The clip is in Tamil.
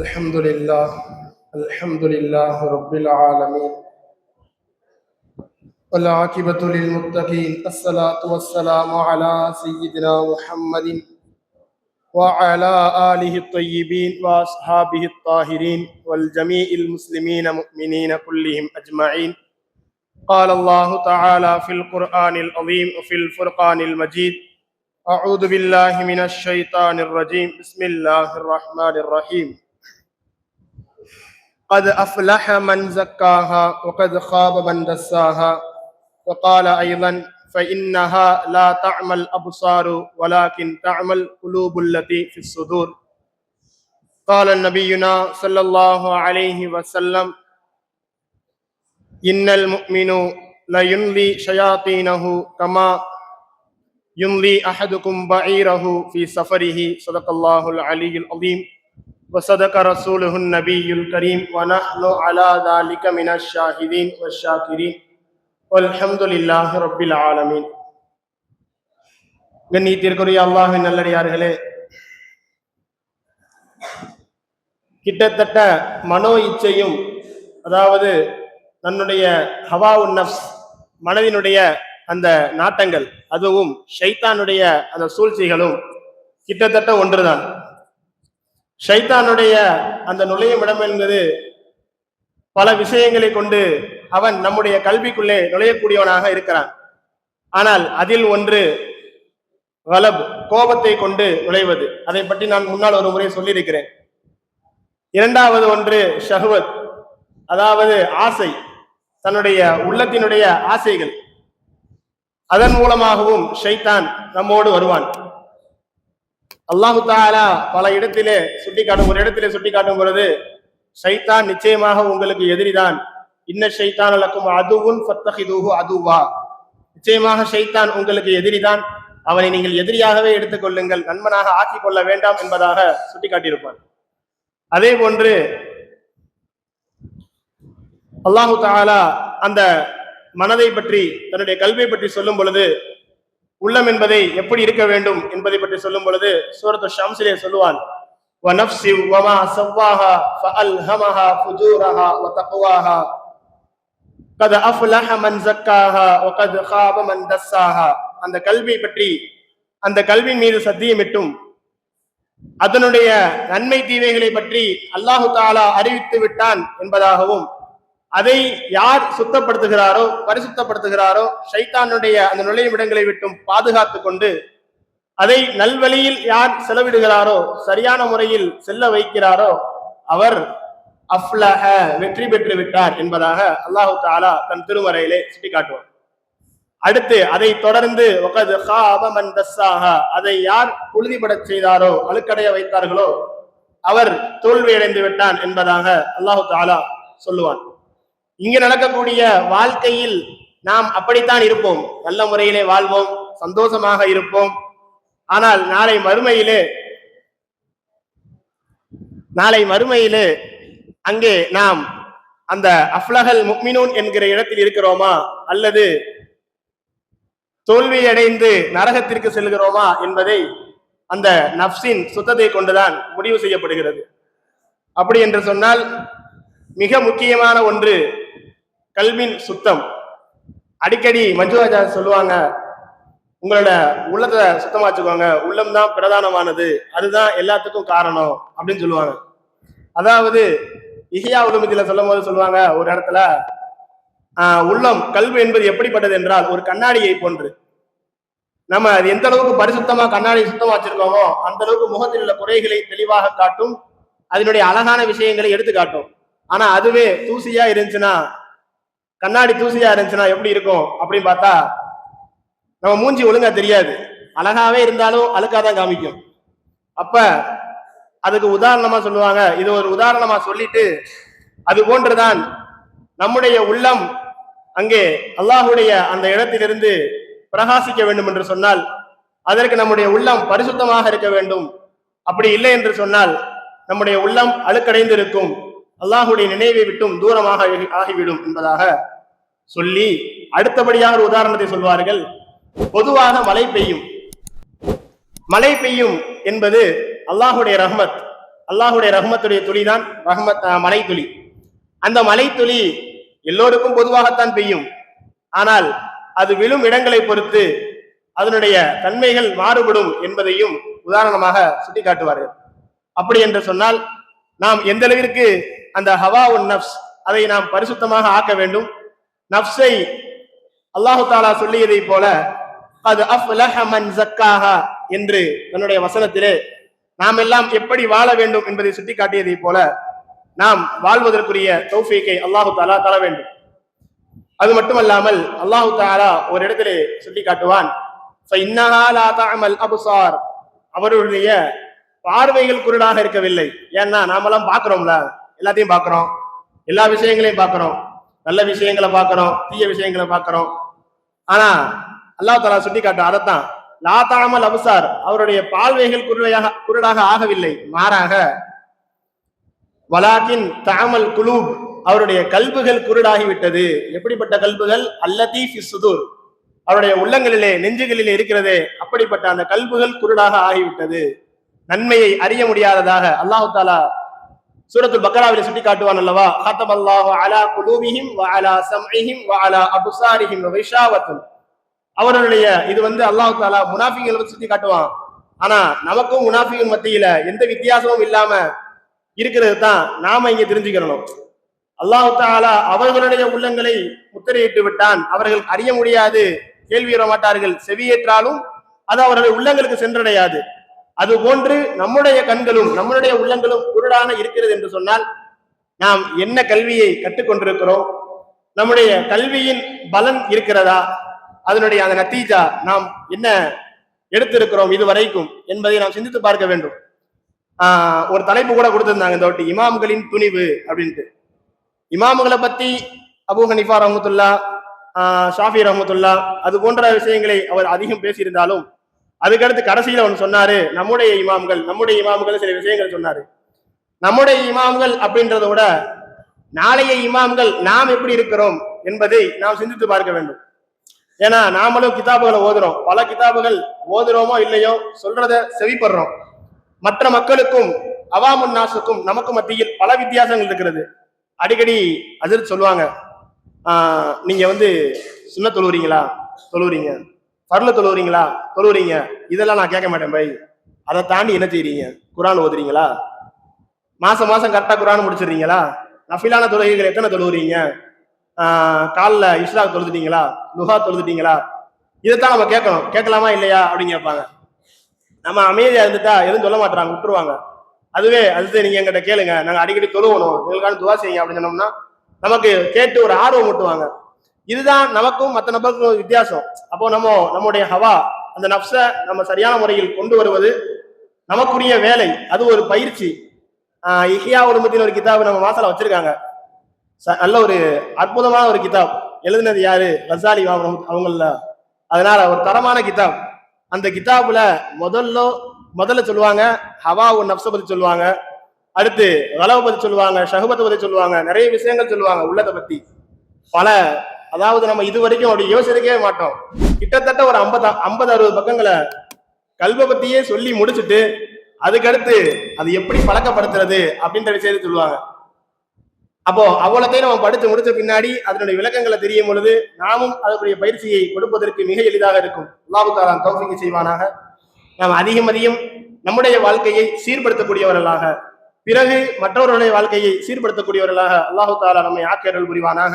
الحمد لله الحمد لله رب العالمين. والعاقبة للمتقين الصلاة والسلام على سيدنا محمد وعلى آله الطيبين وأصحابه الطاهرين والجميع المسلمين مؤمنين كلهم أجمعين. قال الله تعالى في القرآن العظيم وفي الفرقان المجيد أعوذ بالله من الشيطان الرجيم بسم الله الرحمن الرحيم. قد أفلح من زكاها وقد خاب من دساها. وقال أيضا فإنها لا تعمى الأبصار ولكن تعمى القلوب التي في الصدور. قال نبينا صلى الله عليه وسلم إن المؤمن لينلي شياطينه كما يملي أحدكم بعيره في سفره. صدق الله العلي العظيم. وصدق رسوله النبي الكريم ونحن على ذلك من الشاهدين والشاكرين والحمد لله رب العالمين கண்ணியத்திற்குரிய அல்லாஹின் நல்லடியார்களே கிட்டத்தட்ட மனோ இச்சையும் அதாவது தன்னுடைய ஹவா நப்ஸ் மனதினுடைய அந்த நாட்டங்கள் அதுவும் ஷைத்தானுடைய அந்த சூழ்ச்சிகளும் கிட்டத்தட்ட ஒன்றுதான் ஷைத்தானுடைய அந்த நுழையும் இடம் என்பது பல விஷயங்களை கொண்டு அவன் நம்முடைய கல்விக்குள்ளே நுழையக்கூடியவனாக இருக்கிறான். ஆனால் அதில் ஒன்று வலப் கோபத்தை கொண்டு நுழைவது. அதை பற்றி நான் முன்னால் ஒரு முறை சொல்லியிருக்கிறேன். இரண்டாவது ஒன்று ஷஹ்வத் அதாவது ஆசை தன்னுடைய உள்ளத்தினுடைய ஆசைகள். அதன் மூலமாகவும் ஷைத்தான் நம்மோடு வருவான். அல்லாஹு தாலா பல இடத்திலே சுட்டிக்காட்டும் ஒரு இடத்திலே சுட்டிக்காட்டும் பொழுது ஷைத்தான் நிச்சயமாக உங்களுக்கு எதிரிதான். இன்ன ஷைத்தான் அளக்கும் அதுவும் ஃபத்தஹிதுஹு அதுவா. நிச்சயமாக ஷைத்தான் உங்களுக்கு எதிரிதான். அவனை நீங்கள் எதிரியாகவே எடுத்துக்கொள்ளுங்கள் நண்பனாக ஆக்கிக் கொள்ள வேண்டாம் என்பதாக சுட்டிக்காட்டியிருப்பான். அதே போன்று அல்லாஹு தாலா அந்த மனதை பற்றி தன்னுடைய கல்வியை பற்றி சொல்லும் பொழுது உள்ளம் என்பதை எப்படி இருக்க வேண்டும் என்பதை பற்றி சொல்லும் பொழுது சூரத்து ஷம்சிலே சொல்லுவான் ونفسي وما سواها فألهمها فجورها وتقواها قد أفلح من زكاها وقد خاب من دساها அந்த கல்வியை பற்றி அந்த கல்வியின் மீது சத்தியமிட்டும் அதனுடைய நன்மை தீவைகளை பற்றி அல்லாஹு தாலா அறிவித்து விட்டான் என்பதாகவும் அதை யார் சுத்தப்படுத்துகிறாரோ பரிசுத்தப்படுத்துகிறாரோ ஷைத்தானுடைய அந்த நுழைவிடங்களை விட்டும் பாதுகாத்து கொண்டு அதை நல்வழியில் யார் செலவிடுகிறாரோ சரியான முறையில் செல்ல வைக்கிறாரோ அவர் அஃப்லஹ வெற்றி பெற்று விட்டார் என்பதாக அல்லாஹு தாலா தன் திருமறையிலே சுட்டிக்காட்டுவார் அடுத்து அதை தொடர்ந்து அதை யார் புழுதிபடச் செய்தாரோ அழுக்கடைய வைத்தார்களோ அவர் தோல்வியடைந்து விட்டான் என்பதாக அல்லாஹு தாலா சொல்லுவான். இங்கு நடக்கக்கூடிய வாழ்க்கையில் நாம் அப்படித்தான் இருப்போம். நல்ல முறையிலே வாழ்வோம் சந்தோஷமாக இருப்போம். ஆனால் நாளை மறுமையிலே நாளை மறுமையிலே அங்கே நாம் அந்த அஃப்லகல் முக்மினூன் என்கிற இடத்தில் இருக்கிறோமா? அல்லது தோல்வியடைந்து நரகத்திற்கு செல்கிறோமா என்பதை அந்த நப்சின் சுத்தத்தை கொண்டுதான் முடிவு செய்யப்படுகிறது. அப்படி என்று சொன்னால் மிக முக்கியமான ஒன்று கல்வின் சுத்தம். அடிக்கடி மஞ்சுராஜா சொல்லுவாங்க உங்களோட உள்ளத்தை சுத்தமா வச்சுக்கோங்க உள்ளம் தான் பிரதானமானது அதுதான் எல்லாத்துக்கும் காரணம் அப்படின்னு சொல்லுவாங்க. அதாவது இஹியா உலுமதியில சொல்லும் போது சொல்லுவாங்க ஒரு இடத்துல உள்ளம் கல்வி என்பது எப்படிப்பட்டது என்றால் ஒரு கண்ணாடியை போன்று. நம்ம அது எந்த அளவுக்கு பரிசுத்தமா கண்ணாடி சுத்தமா வச்சிருக்கோமோ அந்த அளவுக்கு முகத்தில் உள்ள குறைகளை தெளிவாக காட்டும் அதனுடைய அழகான விஷயங்களை எடுத்து காட்டும் ஆனா அதுவே தூசியா இருந்துச்சுன்னா கண்ணாடி தூசியா இருந்துச்சுன்னா எப்படி இருக்கும் அப்படின்னு பார்த்தா நம்ம மூஞ்சி ஒழுங்கா தெரியாது. அழகாவே இருந்தாலும் அழுக்காதான் காமிக்கும். அப்ப அதுக்கு உதாரணமா சொல்லுவாங்க. இது ஒரு உதாரணமா சொல்லிட்டு அது போன்றுதான் நம்முடைய உள்ளம் அங்கே அல்லாஹுடைய அந்த இடத்திலிருந்து பிரகாசிக்க வேண்டும் என்று சொன்னால் அதற்கு நம்முடைய உள்ளம் பரிசுத்தமாக இருக்க வேண்டும். அப்படி இல்லை என்று சொன்னால் நம்முடைய உள்ளம் அழுக்கடைந்து இருக்கும் அல்லாஹுடைய நினைவை விட்டும் தூரமாக ஆகிவிடும் என்பதாக சொல்லி அடுத்தபடியாக ஒரு உதாரணத்தை சொல்வார்கள். பொதுவாக மழை பெய்யும். மழை பெய்யும் என்பது அல்லாஹுடைய ரஹ்மத். அல்லாஹுடைய ரஹ்மத்துடைய துளி தான் ரஹ்மத் அஹ், மலை துளி அந்த மலை துளி எல்லோருக்கும் பொதுவாகத்தான் பெய்யும். ஆனால் அது விழும் இடங்களை பொறுத்து அதனுடைய தன்மைகள் மாறுபடும் என்பதையும் உதாரணமாக சுட்டிக்காட்டுவார்கள். அப்படி என்று சொன்னால் நாம் எந்த அளவிற்கு அந்த ஹவா உன் நப்ஸ் அதை நாம் பரிசுத்தமாக ஆக்க வேண்டும் நப்சை அல்லாஹு தாலா சொல்லியதை போல அது அஃப்லஹமன் ஜக்காஹா என்று தன்னுடைய வசனத்திலே நாம் எல்லாம் எப்படி வாழ வேண்டும் என்பதை சுட்டி போல நாம் வாழ்வதற்குரிய தௌஃபீக்கை அல்லாஹு தாலா தர வேண்டும். அது மட்டுமல்லாமல் அல்லாஹு தாலா ஒரு இடத்திலே சுட்டி காட்டுவான் அபுசார் அவருடைய பார்வைகள் குருடாக இருக்கவில்லை. ஏன்னா நாமெல்லாம் பார்க்கிறோம்ல எல்லாத்தையும் பார்க்கிறோம் எல்லா விஷயங்களையும் பார்க்கிறோம். நல்ல விஷயங்களை பார்க்கிறோம் தீய விஷயங்களை பார்க்கிறோம். ஆனா அல்லா தாலா சுட்டி காட்டும் அதைத்தான் லாத்தாமல் அபுசார் அவருடைய பால்வைகள் குருடையாக குருடாக ஆகவில்லை. மாறாக வலாக்கின் தாமல் குலூப் அவருடைய கல்புகள் குருடாகிவிட்டது. எப்படிப்பட்ட கல்புகள்? அல்லதி சுதூர். அவருடைய உள்ளங்களிலே நெஞ்சுகளிலே இருக்கிறதே அப்படிப்பட்ட அந்த கல்புகள் குருடாக ஆகிவிட்டது. நன்மையை அறிய முடியாததாக அல்லாஹு தாலா சூரத்துல் பக்ராவில சுட்டி காட்டுவான் அல்லவா? ஹத்தம் அல்லாஹு அலா குலூமிஹிம் வ அலா சம்இஹிம் வ அலா அபுசாரிஹிம் வ விஷாவத்துன். அவர்களுடைய இது வந்து அல்லாஹு தாலா முனாஃபிகளை பத்தி சுட்டி காட்டுவான் ஆனா நமக்கும் முனாஃபிகள் மத்தியில எந்த வித்தியாசமும் இல்லாம இருக்கிறது தான் நாம இங்க தெரிஞ்சுக்கிறணும் அல்லாஹு தாலா அவர்களுடைய உள்ளங்களை முத்திரையிட்டு விட்டான். அவர்கள் அறிய முடியாது கேள்வி மாட்டார்கள் செவியேற்றாலும் அது அவர்களுடைய உள்ளங்களுக்கு சென்றடையாது. அது போன்று நம்முடைய கண்களும் நம்மளுடைய உள்ளங்களும் குருடான இருக்கிறது என்று சொன்னால் நாம் என்ன கல்வியை கற்றுக்கொண்டிருக்கிறோம்? நம்முடைய கல்வியின் பலன் இருக்கிறதா? அதனுடைய அந்த நத்தீஜா நாம் என்ன எடுத்திருக்கிறோம் இதுவரைக்கும் என்பதை நாம் சிந்தித்து பார்க்க வேண்டும். ஒரு தலைப்பு கூட கொடுத்திருந்தாங்க இந்த வாட்டி இமாம்களின் துணிவு அப்படின்ட்டு. இமாம்களை பத்தி அபு ஹனிஃபா ரஹமத்துல்லா ஷாஃபி ரஹமத்துல்லா அது போன்ற விஷயங்களை அவர் அதிகம் பேசியிருந்தாலும் அதுக்கடுத்து கடைசியில அவன் சொன்னாரு நம்முடைய இமாம்கள் நம்முடைய இமாம்கள் சில விஷயங்கள் சொன்னாரு. நம்முடைய இமாம்கள் அப்படின்றத விட நாளைய இமாம்கள் நாம் எப்படி இருக்கிறோம் என்பதை நாம் சிந்தித்து பார்க்க வேண்டும். ஏன்னா நாமளும் கிதாபுகளை ஓதுறோம். பல கிதாபுகள் ஓதுறோமோ இல்லையோ சொல்றத செவிப்படுறோம். மற்ற மக்களுக்கும் அவாமுன் நாசுக்கும் நமக்கு மத்தியில் பல வித்தியாசங்கள் இருக்கிறது. அடிக்கடி அதிர் சொல்லுவாங்க. நீங்க வந்து சுண்ண தொழுவுறீங்களா தொழுவுறீங்க. பரல தொழுவுறீங்களா? தொழுவுறீங்க. இதெல்லாம் நான் கேட்க மாட்டேன் பை அதை தாண்டி என்ன செய்யறீங்க குரான் ஓதுறீங்களா? மாசம் மாசம் கரெக்டாக குரான் முடிச்சிடுறீங்களா? நஃபிலான தொழுகைகள் எத்தனை தொழுவுறீங்க? காலில் இஸ்லா தொழுதுட்டீங்களா? லுஹா தொழுதுட்டீங்களா? இதைத்தான் நம்ம கேட்கணும். கேட்கலாமா இல்லையா அப்படின்னு கேட்பாங்க. நம்ம அமைதியா இருந்துட்டா எதுவும் சொல்ல மாட்டாங்க விட்டுருவாங்க. அதுவே அது நீங்க எங்கிட்ட கேளுங்க. நாங்கள் அடிக்கடி தொழுவணும். எங்களுக்கான துவா செய்யுங்க அப்படின்னு சொன்னோம்னா நமக்கு கேட்டு ஒரு ஆர்வம் ஊட்டுவாங்க. இதுதான் நமக்கும் மற்ற நபருக்கும் வித்தியாசம். அப்போ நம்ம நம்முடைய ஹவா அந்த நப்ச நம்ம சரியான முறையில் கொண்டு வருவது நமக்குரிய வேலை. அது ஒரு பயிற்சி. இஹியா இஹ்யா ஒரு கிதாப் நம்ம மாசால வச்சிருக்காங்க. ச- நல்ல ஒரு அற்புதமான ஒரு கிதாப். எழுதினது யாரு? ரசாலி அவங்கள. அதனால ஒரு தரமான கிதாப். அந்த கிதாபுல முதல்ல முதல்ல சொல்லுவாங்க ஹவா ஒரு நப்ச பத்தி சொல்லுவாங்க. அடுத்து வலவை பத்தி சொல்லுவாங்க ஷஹபத்தை பத்தி சொல்லுவாங்க. நிறைய விஷயங்கள் சொல்லுவாங்க உள்ளதை பத்தி. பல அதாவது நம்ம இது வரைக்கும் அப்படி யோசிக்கவே மாட்டோம். கிட்டத்தட்ட ஒரு ஐம்பது ஐம்பது அறுபது பக்கங்களை கல்வை பத்தியே சொல்லி முடிச்சுட்டு அதுக்கடுத்து அது எப்படி பழக்கப்படுத்துறது அப்படின்ற விஷயத்தை சொல்லுவாங்க. அப்போ அவ்வளோத்தையும் நம்ம படித்து முடிச்ச பின்னாடி அதனுடைய விளக்கங்களை தெரியும் பொழுது நாமும் அதனுடைய பயிற்சியை கொடுப்பதற்கு மிக எளிதாக இருக்கும். அல்லாஹு தாலா தௌஃபீக் செய்வானாக. நாம் அதிகம் அதிகம் நம்முடைய வாழ்க்கையை சீர்படுத்தக்கூடியவர்களாக பிறகு மற்றவர்களுடைய வாழ்க்கையை சீர்படுத்தக்கூடியவர்களாக அல்லாஹு தாலா நம்மை ஆக்கியர்கள் புரிவானாக.